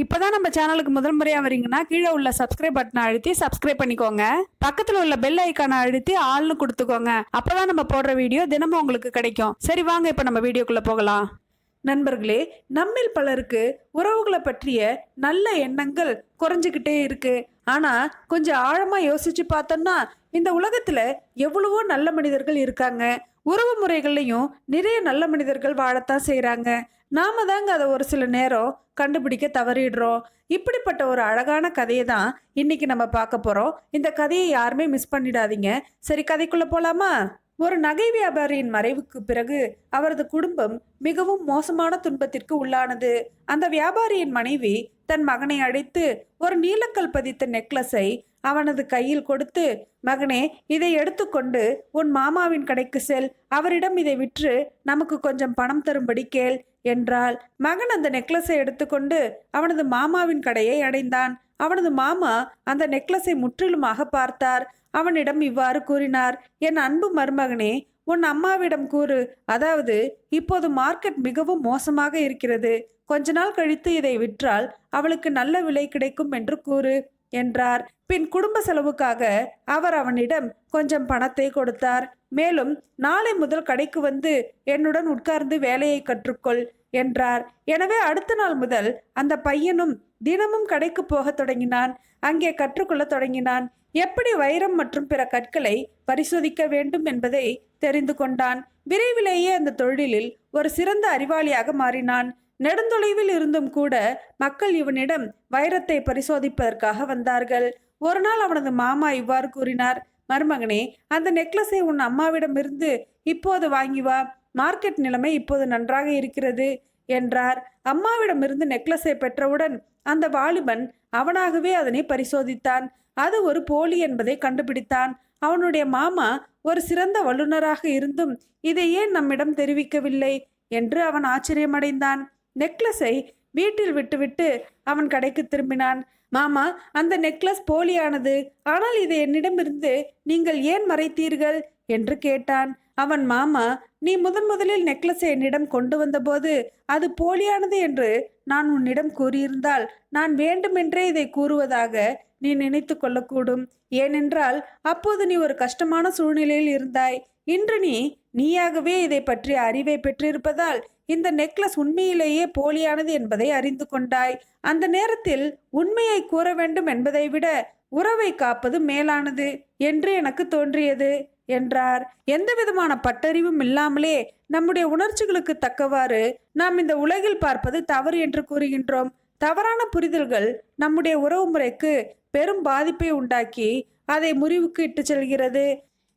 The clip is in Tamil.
இப்போதான் நம்ம சேனலுக்கு முதல் முறையாக வரீங்கன்னா கீழே உள்ள சப்ஸ்கிரைப் பட்டனை அழுத்தி சப்ஸ்கிரைப் பண்ணிக்கோங்க. பக்கத்தில் உள்ள பெல் ஐக்கானை அழுத்தி ஆள்னு கொடுத்துக்கோங்க. அப்போதான் நம்ம போடுற வீடியோ தினமும் உங்களுக்கு கிடைக்கும். சரி வாங்க இப்போ நம்ம வீடியோக்குள்ளே போகலாம். நண்பர்களே நம்மில் பலருக்கு உறவுகளை பற்றிய நல்ல எண்ணங்கள் குறைஞ்சுக்கிட்டே இருக்கு. ஆனா கொஞ்சம் ஆழமா யோசிச்சு பார்த்தோம்னா இந்த உலகத்துல எவ்வளவோ நல்ல மனிதர்கள் இருக்காங்க. உறவு முறைகள்லையும் நிறைய நல்ல மனிதர்கள் வாழத்தான் செய்கிறாங்க நாம தாங்க அதை ஒரு சில நேரம் கண்டுபிடிக்க தவறிடுறோம். இப்படிப்பட்ட ஒரு அழகான கதையை தான் இன்னைக்கு நம்ம பார்க்க போகிறோம் இந்த கதையை யாருமே மிஸ் பண்ணிடாதீங்க. சரி கதைக்குள்ளே போகலாமா ஒரு நகை வியாபாரியின் மறைவுக்கு பிறகு அவரது குடும்பம் மிகவும் மோசமான துன்பத்திற்கு உள்ளானது. அந்த வியாபாரியின் மனைவி தன் மகனை அழைத்து ஒரு நீலக்கல் பதித்த நெக்லஸை அவனது கையில் கொடுத்து மகனே இதை எடுத்துக்கொண்டு உன் மாமாவின் கடைக்கு செல். அவரிடம் இதை விற்று நமக்கு கொஞ்சம் பணம் தரும்படி கேள் என்றாள். மகன் அந்த நெக்லஸை எடுத்துக்கொண்டு அவனது மாமாவின் கடையை அடைந்தான். அவனது மாமா அந்த நெக்லஸை முற்றிலுமாக பார்த்தார். அவனிடம் இவ்வாறு கூறினார் என் அன்பு மருமகனே உன் அம்மாவிடம் கூறு. அதாவது இப்போது மார்க்கெட் மிகவும் மோசமாக இருக்கிறது. கொஞ்ச நாள் கழித்து இதை விற்றால் அவளுக்கு நல்ல விலை கிடைக்கும் என்று கூறு என்றார். பின் குடும்ப செலவுக்காக அவர் அவனிடம் கொஞ்சம் பணத்தை கொடுத்தார். மேலும் நாளை முதல் கடைக்கு வந்து என்னுடன் உட்கார்ந்து வேலையை கற்றுக்கொள் என்றார். எனவே அடுத்த நாள் முதல் அந்த பையனும் தினமும் கடைக்கு போகத் தொடங்கினான். அங்கே கற்றுக்கொள்ளத் தொடங்கினான். எப்படி வைரம் மற்றும் பிற கற்களை பரிசோதிக்க வேண்டும் என்பதை தெரிந்து கொண்டான். விரைவிலேயே அந்த தொழிலில் ஒரு சிறந்த அறிவாளியாக மாறினான். நெடுந்தொலைவில் இருந்தும் கூட மக்கள் இவனிடம் வைரத்தை பரிசோதிப்பதற்காக வந்தார்கள். ஒரு நாள் அவனது மாமா இவ்வாறு கூறினார் மருமகனே அந்த நெக்லஸை உன் அம்மாவிடமிருந்து இப்போது வாங்கி வா. மார்க்கெட் நிலைமை இப்போது நன்றாக இருக்கிறது என்றார். அம்மாவிடமிருந்து நெக்லஸை பெற்றவுடன் அந்த வாலிபன் அவனாகவே அதனை பரிசோதித்தான். அது ஒரு போலி என்பதை கண்டுபிடித்தான். அவனுடைய மாமா ஒரு சிறந்த வல்லுநராக இருந்தும் இதை ஏன் நம்மிடம் தெரிவிக்கவில்லை? என்று அவன் ஆச்சரியமடைந்தான். நெக்லஸை வீட்டில் விட்டுவிட்டு அவன் கடைக்கு திரும்பினான். மாமா அந்த நெக்லஸ் போலியானது. ஆனால் இதை என்னிடமிருந்து நீங்கள் ஏன் மறைத்தீர்கள்? என்று கேட்டான். அவன் மாமா நீ முதன் முதலில் நெக்லஸை என்னிடம் கொண்டு வந்தபோது அது போலியானது என்று நான் உன்னிடம் கூறியிருந்தால் நான் வேண்டுமென்றே இதை கூறுவதாக நீ நினைத்து கொள்ளக்கூடும். ஏனென்றால் அப்போது நீ ஒரு கஷ்டமான சூழ்நிலையில் இருந்தாய். இன்று நீ நீயாகவே இதை பற்றிய அறிவை பெற்றிருப்பதால் இந்த நெக்லஸ் உண்மையிலேயே போலியானது என்பதை அறிந்து கொண்டாய். அந்த நேரத்தில் உண்மையை கூற வேண்டும் என்பதை விட உறவை காப்பது மேலானது என்று எனக்கு தோன்றியது என்றார். எந்த விதமான பட்டறிவும் இல்லாமலே நம்முடைய உணர்ச்சிகளுக்கு தக்கவாறு நாம் இந்த உலகில் பார்ப்பது தவறு என்று கூறுகின்றோம். தவறான புரிதல்கள் நம்முடைய உறவு முறைக்கு பெரும் பாதிப்பை உண்டாக்கி அதை முறிவுக்கு இட்டு செல்கிறது.